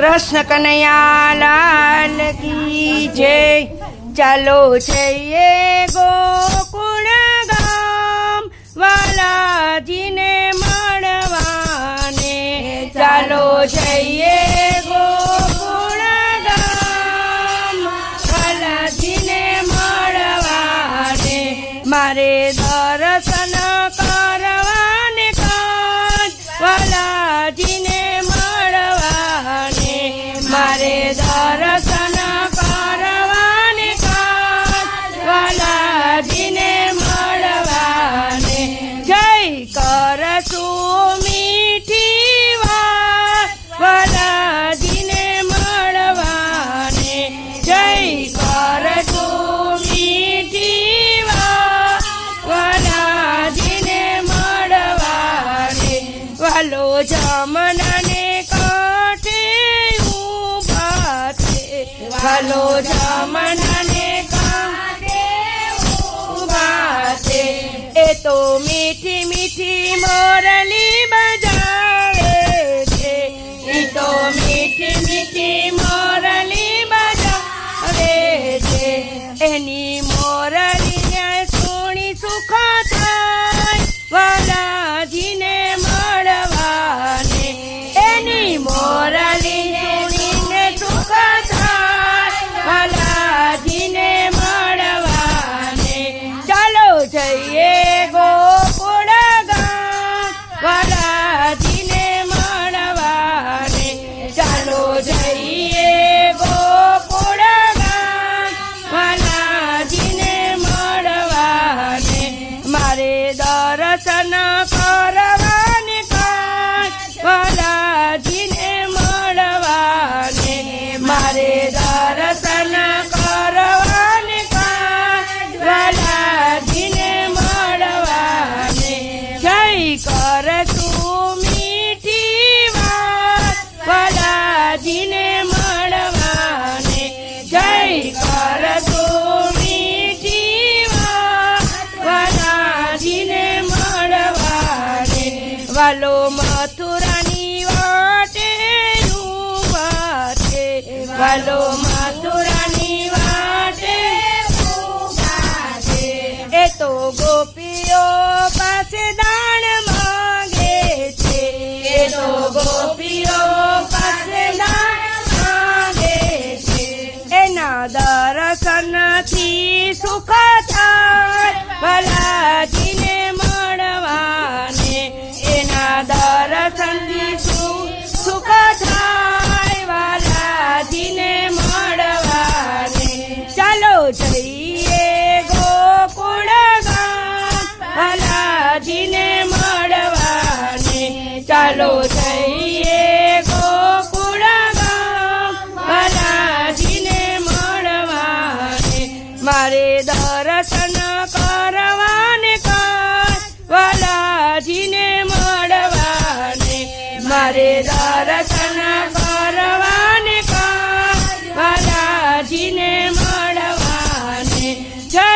કૃષ્ણ કનૈયાલાલ કી જય. ચાલો જઈએ ગોકુળ ગામ વાલાજીને મળવાને. ચાલો જઈએ ખલો જામણ Yeah. Adiós.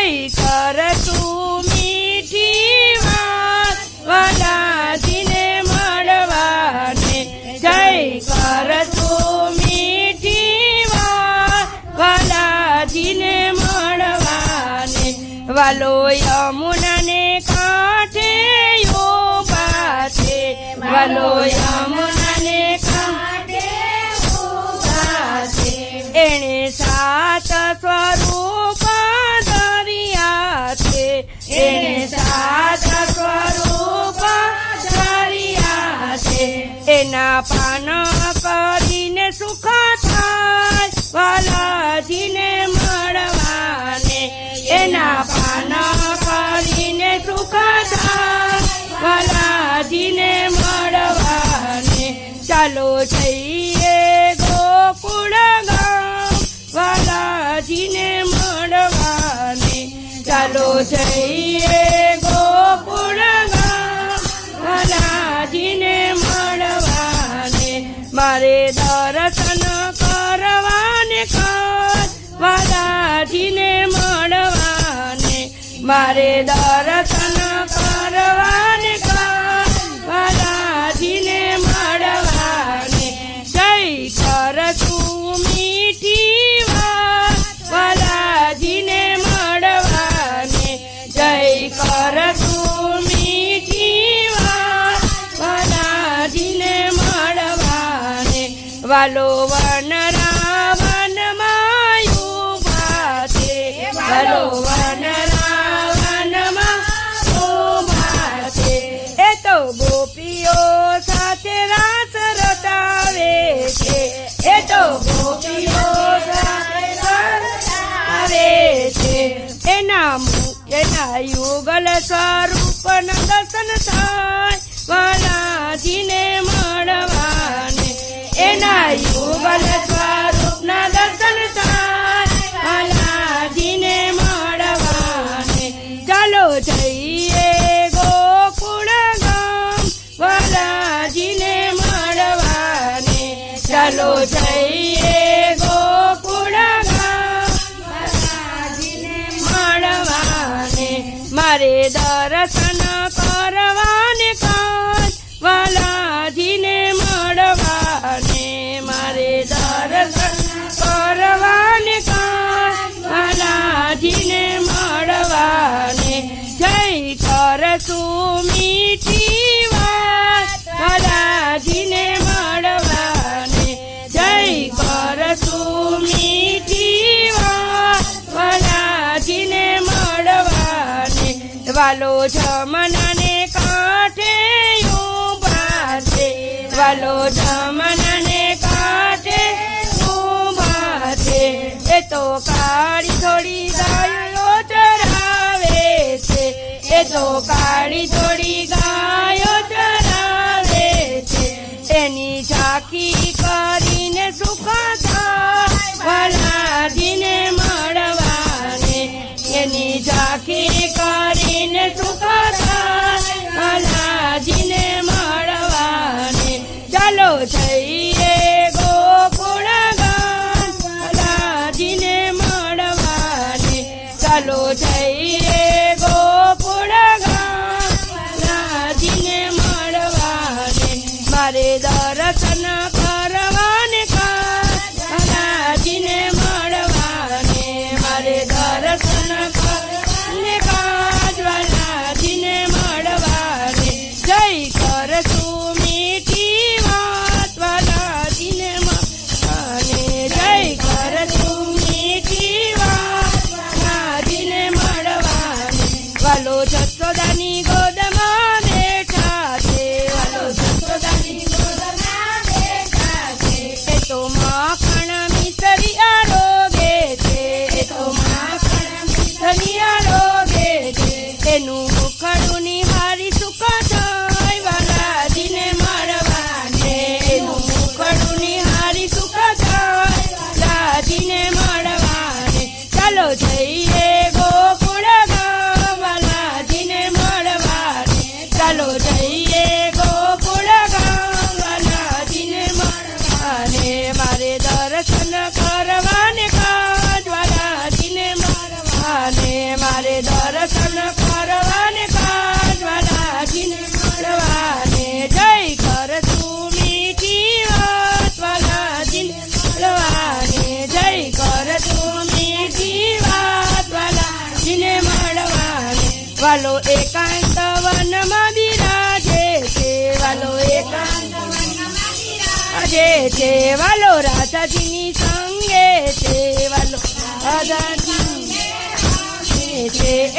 aí, cara. એના પાન કરીને સુખ થાય વાલાજીને મળવાને. એના પાન કરીને સુખ થાય વાલાજીને મળવાને. ચાલો જઈએ ગોકુળ ગામ વાલાજીને મળવાને. ચાલો જઈએ મારે દર્શન કરવાને કદાજીને મળવાને. મારે દર્શન વાલો વન રાવન માયું વાલો વન રાવન માયું એ તો ગોપીઓ સાથે રાસ રતાવે છે. એ તો ગોપીઓ સાથે રતાવે છે. એના એના યુગલ સ્વરૂપ દર્શન થાય. વાલાજીને दर्शन જમનને કાંઠે ઊભા છે વાલો જમનને કાંઠે ઊભા છે એ તો કાળી થોડી ગાયો ચરાવે છે. એ તો કાળી हरे दर्शन એનું મુખડું નિહારી સુખદાય વરાજીને મળવાને. એનું મુખડું નિહારી સુખદાય રાજીને મળવાને. ચાલો જઈએ ગોકુળ ગામ રાજીને મળવાને. ચાલો જઈએ જેવાલો રાજાજીની સંગે જેવાલો રાજાજી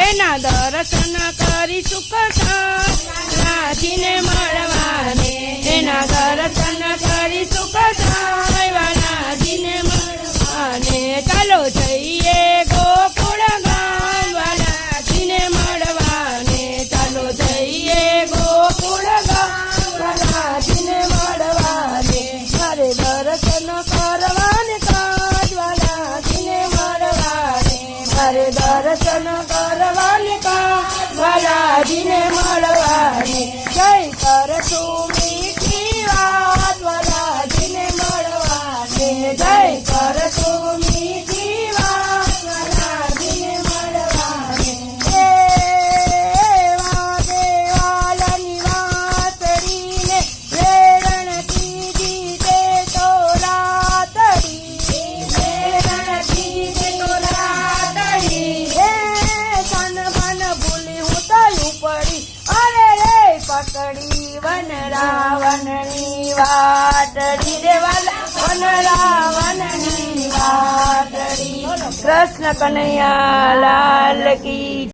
એના દર્શન કરી સુખ રાજીને મા વાટડી રે વાલા વન રાવણની વાટડી કૃષ્ણ કનૈયા લાલ કી